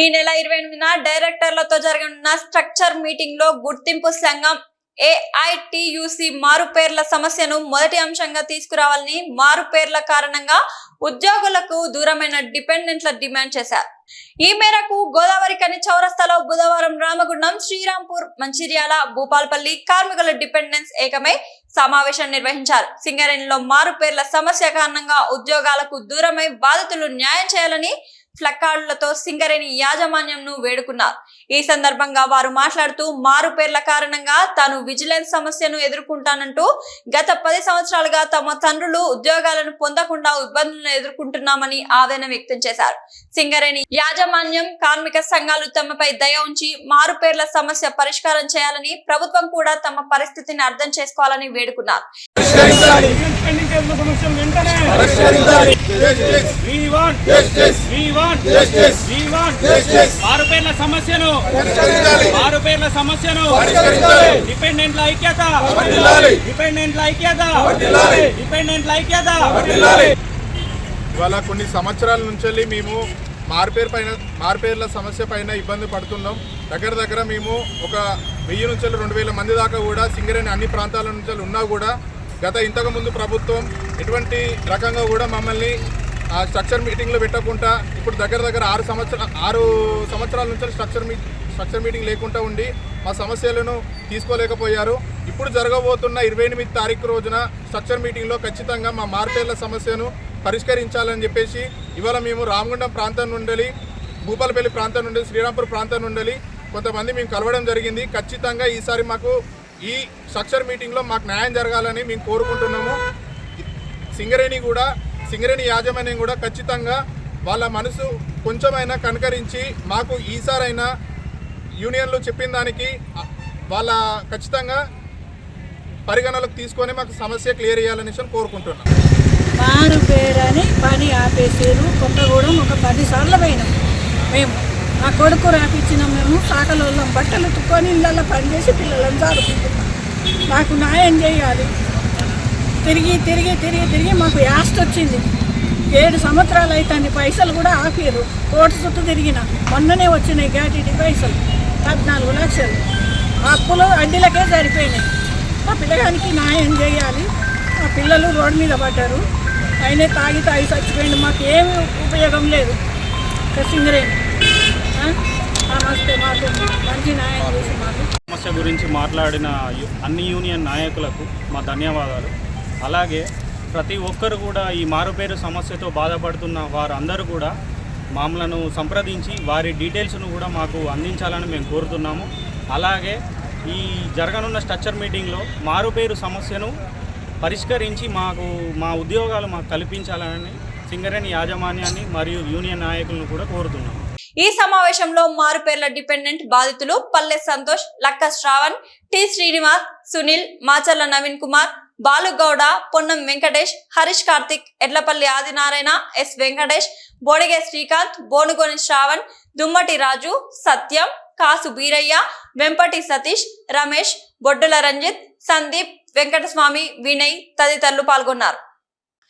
ఈ నెల ఇరవై ఎనిమిదిన డైరెక్టర్లతో జరగనున్న స్ట్రక్చర్ మీటింగ్లో గుర్తింపు సంఘం ఏఐటియుసి మారుపేర్ల సమస్యను మొదటి అంశంగా తీసుకురావాలని మారుపేర్ల కారణంగా ఉద్యోగులకు దూరమైన డిపెండెంట్ల డిమాండ్ చేశారు. ఈ మేరకు గోదావరి కని చౌరస్తాలో బుధవారం రామగుండం శ్రీరాంపూర్ మంచిర్యాల భూపాల్పల్లి కార్మికుల డిపెండెన్స్ ఏకమై సమావేశం నిర్వహించారు. సింగరేణిలో మారుపేర్ల సమస్య కారణంగా ఉద్యోగాలకు దూరమై బాధితులు న్యాయం చేయాలని ఫ్లక్కార్డులతో సింగరేణి యాజమాన్యంను వేడుకున్నారు. ఈ సందర్భంగా వారు మాట్లాడుతూ మారు పేర్ల కారణంగా తాను విజిలెన్స్ సమస్యను ఎదుర్కొంటానంటూ గత పది సంవత్సరాలుగా తమ తండ్రులు ఉద్యోగాలను పొందకుండా ఇబ్బందులను ఎదుర్కొంటున్నామని ఆవేదన వ్యక్తం చేశారు. సింగరేణి యాజమాన్యం కార్మిక సంఘాలు తమపై దయ ఉంచి మారు పేర్ల సమస్య పరిష్కారం చేయాలని ప్రభుత్వం కూడా తమ పరిస్థితిని అర్థం చేసుకోవాలని వేడుకున్నారు. We want. Want We want. ఆరు పేర్ల సమస్యను. ఆరు పేర్ల సమస్యను. డిపెండెంట్ల ఐక్యత. డిపెండెంట్ల ఐక్యత. డిపెండెంట్ల ఐక్యత. ఇవాళ కొన్ని సంవత్సరాల నుంచి మేము మార్పేరు పైన మార్పేర్ల సమస్య పైన ఇబ్బంది పడుతున్నాం. దగ్గర దగ్గర మేము ఒక వెయ్యి నుంచి రెండు వేల మంది దాకా కూడా సింగరేణి అన్ని ప్రాంతాల నుంచి ఉన్నా కూడా గత ఇంతకు ముందు ప్రభుత్వం ఎటువంటి రకంగా కూడా మమ్మల్ని ఆ స్ట్రక్చర్ మీటింగ్లో పెట్టకుండా ఇప్పుడు దగ్గర దగ్గర ఆరు సంవత్సరాల ఆరు సంవత్సరాల నుంచి స్ట్రక్చర్ మీ స్ట్రక్చర్ మీటింగ్ లేకుండా ఉండి మా సమస్యలను తీసుకోలేకపోయారు. ఇప్పుడు జరగబోతున్న ఇరవై ఎనిమిది తారీఖు రోజున స్ట్రక్చర్ మీటింగ్లో ఖచ్చితంగా మా మార్పేర్ల సమస్యను పరిష్కరించాలని చెప్పేసి ఇవాళ మేము రామగుండం ప్రాంతం నుండి భూపాలపల్లి ప్రాంతం నుండి శ్రీరాంపూర్ ప్రాంతం నుండి కొంతమంది మేము కలవడం జరిగింది. ఖచ్చితంగా ఈసారి మాకు ఈ స్ట్రక్చర్ మీటింగ్లో మాకు న్యాయం జరగాలని మేము కోరుకుంటున్నాము. సింగరేణి కూడా సింగరేణి యాజమాన్యం కూడా ఖచ్చితంగా వాళ్ళ మనసు కొంచెమైనా కనకరించి మాకు ఈసారైనా యూనియన్లు చెప్పిన దానికి వాళ్ళ ఖచ్చితంగా పరిగణలోకి తీసుకొని మాకు సమస్య క్లియర్ చేయాలనేసి కోరుకుంటున్నాం. మారు పేరని పని ఆపేసారు కొత్తగూడెం ఒక పది సార్లు పోయినాం మేము. మా కొడుకు రాపించినాం మేము సాకలోళ్ళం. బట్టలు తుక్కొని ఇళ్ళల్లో పనిచేసి పిల్లలను చదువుకుంటున్నాం. మాకు న్యాయం చేయాలి. తిరిగి తిరిగి తిరిగి తిరిగి మాకు యాస్ట్ వచ్చింది. ఏడు సంవత్సరాలు అవుతుంది పైసలు కూడా ఆపారు కోటి చుట్టూ తిరిగిన. మొన్ననే వచ్చినాయి గ్యాటీటీ పైసలు. పద్నాలుగు లక్షలు. అప్పులు అడ్డీలకే సరిపోయినాయి. మా పిల్లగానికి న్యాయం చేయాలి. మా పిల్లలు రోడ్డు మీద పడ్డారు. ఆయనే తాగి తాగి చచ్చిపోయింది మాకు ఏమి ఉపయోగం లేదు. సింగరేణి. నమస్తే మాకు. మంచి న్యాయం చేసి మాకు. సమస్య గురించి మాట్లాడిన అన్ని యూనియన్ నాయకులకు మా ధన్యవాదాలు. అలాగే ప్రతి ఒక్కరు కూడా ఈ మారుపేరు సమస్యతో బాధపడుతున్న వారందరూ కూడా మమ్మలను సంప్రదించి వారి డీటెయిల్స్ను కూడా మాకు అందించాలని మేము కోరుతున్నాము. అలాగే ఈ జరగనున్న స్ట్రక్చర్ మీటింగ్లో మారుపేరు సమస్యను పరిష్కరించి మాకు మా ఉద్యోగాలు మాకు కల్పించాలని సింగరేణి యాజమాన్యాన్ని మరియు యూనియన్ నాయకులను కూడా కోరుతున్నాము. ఈ సమావేశంలో మారుపేర్ల డిపెండెంట్ బాధితులు పల్లె సంతోష్ లక్క శ్రావణ్ టి శ్రీనివాస్ సునీల్ మాచర్ల నవీన్ కుమార్ బాలుగౌడ పొన్నం వెంకటేష్ హరీష్ కార్తిక్ ఎడ్లపల్లి ఆదినారాయణ ఎస్ వెంకటేష్ బోడిగే శ్రీకాంత్ బోనుగోని శ్రావణ్ దుమ్మటి రాజు సత్యం కాసు బీరయ్య వెంపటి సతీష్ రమేష్ బొడ్డుల రంజిత్ సందీప్ వెంకటస్వామి వినయ్ తదితరులు పాల్గొన్నారు.